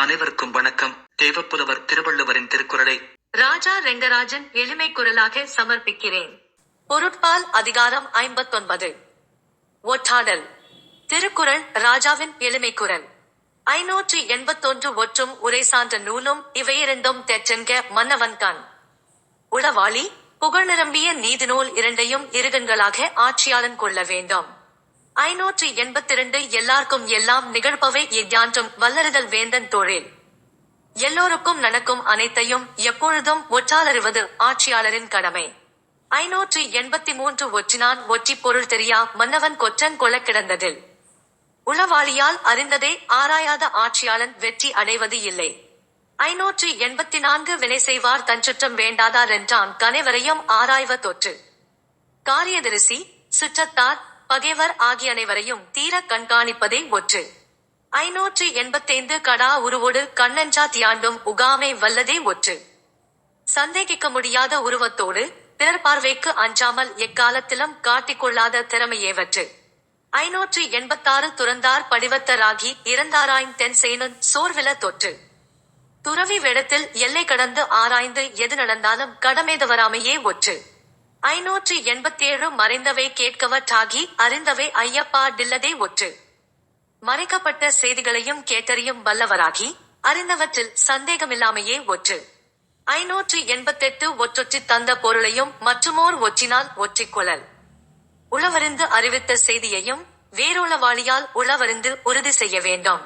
அனைவருக்கும் வணக்கம். தேவப்புலவர் திருவள்ளுவரின் திருக்குறளை ராஜா ரெங்கராஜன் எளிமை குரலாக சமர்ப்பிக்கிறேன். பொருட்பால் அதிகாரம் ஐம்பத்தொன்பது. ஒற்றாடல். திருக்குறள் ராஜாவின் எளிமை குரல். ஐநூற்று எண்பத்தொன்று ஒற்றும் உரை சான்ற நூலும் இவையிரண்டும் தெற்றென்க மன்னவன்கான் உளவாளி புகழ் நிரம்பிய நீதிநூல் இரண்டையும் இருகண்களாக ஆட்சியாளன் கொள்ள வேண்டும். ஐநூற்று எண்பத்திரண்டு எல்லார்க்கும் எல்லாம் நிகழ்பவை எஞ்ஞான்றும் வல்லறுதல் வேந்தன் தோழில். எல்லோருக்கும் நடக்கும் அனைத்தையும் எப்பொழுதும் ஒற்றாலறிவது ஆட்சியாளரின் கடமை. ஐநூற்று எண்பத்தி மூன்று ஒற்றினான் ஒற்றி பொருள் தெரியா மன்னவன் கொற்றன் கொல கிடந்ததில். உளவாளியால் அறிந்ததே ஆராயாத ஆட்சியாளன் வெற்றி அடைவது இல்லை. ஐநூற்று எண்பத்தி நான்கு வினை செய்வார் தன் சுற்றம் வேண்டாதார் என்றான் கனைவரையும் ஆராய்வ தொற்று. காரியதரிசி சுற்றத்தார் பகைவர் ஆகிய அனைவரையும் தீர கண்காணிப்பதே ஒற்று. ஐநூற்று எண்பத்தைந்து கடா உருவோடு கண்ணஞ்சா தியாண்டும் உகாமை வல்லதே ஒற்று. சந்தேகிக்க முடியாத உருவத்தோடு பிறர் பார்வைக்கு அஞ்சாமல் எக்காலத்திலும் காட்டிக்கொள்ளாத திறமையேவற்று. ஐநூற்று எண்பத்தாறு துறந்தார் படிவத்தராகி இறந்தாராய்ந் தென் சோர்வில தொற்று. துறவி வேடத்தில் எல்லை கடந்து ஆராய்ந்து எது நடந்தாலும் கடமைதவராமையே ஒற்று. ஐநூற்று எண்பத்தேழு மறைந்தவை கேட்கவற்றாகி அறிந்தவை ஐயப்பா டில்லதே ஒற்று. மறைக்கப்பட்ட செய்திகளையும் கேட்டறியும் வல்லவராகி அறிந்தவற்றில் சந்தேகமில்லாமையே ஒற்று. ஐநூற்று எண்பத்தெட்டு ஒற்றொற்றி தந்த பொருளையும் மற்றுமோர் ஒற்றினால் ஒற்றிக்கொள்ளல் உளவறிந்து அறிவித்த செய்தியையும் வேறுளவாளியால் உளவறிந்து உறுதி செய்ய வேண்டும்.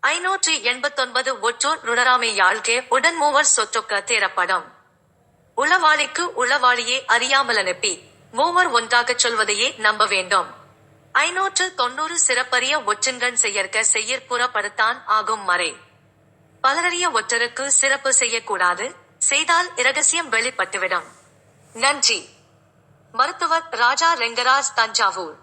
ஐநூற்று எண்பத்தொன்பது ஒற்றோர் நுணராமை யாழ்கே உடன் மூவர் சொற்றொக்க தேரப்படும் உளவாளிக்கு உளவாளியே அறியாமல் அனுப்பி மூவர் ஒன்றாகச் சொல்வதையே நம்ப வேண்டும். ஐநூற்று தொண்ணூறு சிறப்பரிய ஒற்றன்கண் செய்யற்க செய்யற்புறப்படுத்தான் ஆகும் மறை. பலரறிய ஒற்றருக்கு சிறப்பு செய்யக்கூடாது செய்தால் இரகசியம் வெளிப்பட்டுவிடும். நன்றி. மருத்துவர் ராஜா ரெங்கராஜ் தஞ்சாவூர்.